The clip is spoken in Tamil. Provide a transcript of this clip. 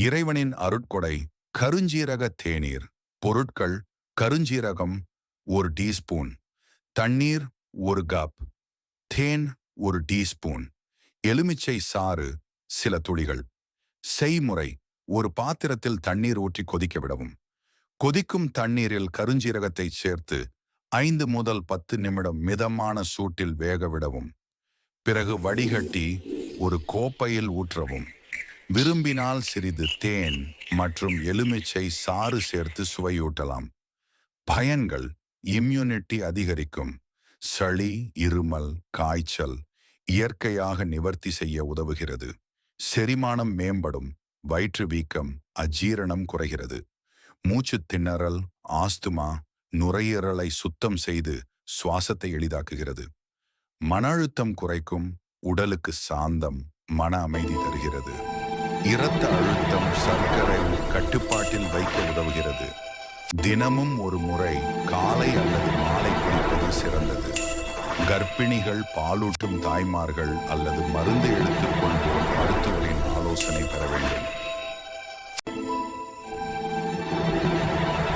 இறைவனின் அருட்கொடை கருஞ்சீரக தேநீர். பொருட்கள் கருஞ்சீரகம் ஒரு டீஸ்பூன். தண்ணீர் ஒரு கப். தேன் ஒரு டீஸ்பூன். எலுமிச்சை சாறு சில துளிகள். செய்முறை ஒரு பாத்திரத்தில் தண்ணீர் ஊற்றி கொதிக்க விடவும். கொதிக்கும் தண்ணீரில் கருஞ்சீரகத்தை சேர்த்து ஐந்து முதல் பத்து நிமிடம் மிதமான சூட்டில் வேக விடவும். பிறகு வடிகட்டி ஒரு கோப்பையில் ஊற்றவும். விரும்பினால் சிறிது தேன் மற்றும் எலுமிச்சை சாறு சேர்த்து சுவையூட்டலாம். பயன்கள் இம்யூனிட்டி அதிகரிக்கும். சளி இருமல் காய்ச்சல் இயற்கையாக நிவர்த்தி செய்ய உதவுகிறது. செரிமானம் மேம்படும் வயிற்று வீக்கம் அஜீரணம் குறைகிறது. மூச்சு திணறல் ஆஸ்துமா நுரையீரலை சுத்தம் செய்து சுவாசத்தை எளிதாக்குகிறது. மன அழுத்தம் குறைக்கும் உடலுக்கு சாந்தம் மன அமைதி தருகிறது. இரத்த அழுத்தம் சர்க்கரை கட்டுப்பாட்டில் வைக்க உதவுகிறது. தினமும் ஒரு முறை காலை அல்லது மாலை குடிப்பது சிறந்தது. கர்ப்பிணிகள் பாலூட்டும் தாய்மார்கள் அல்லது மருந்து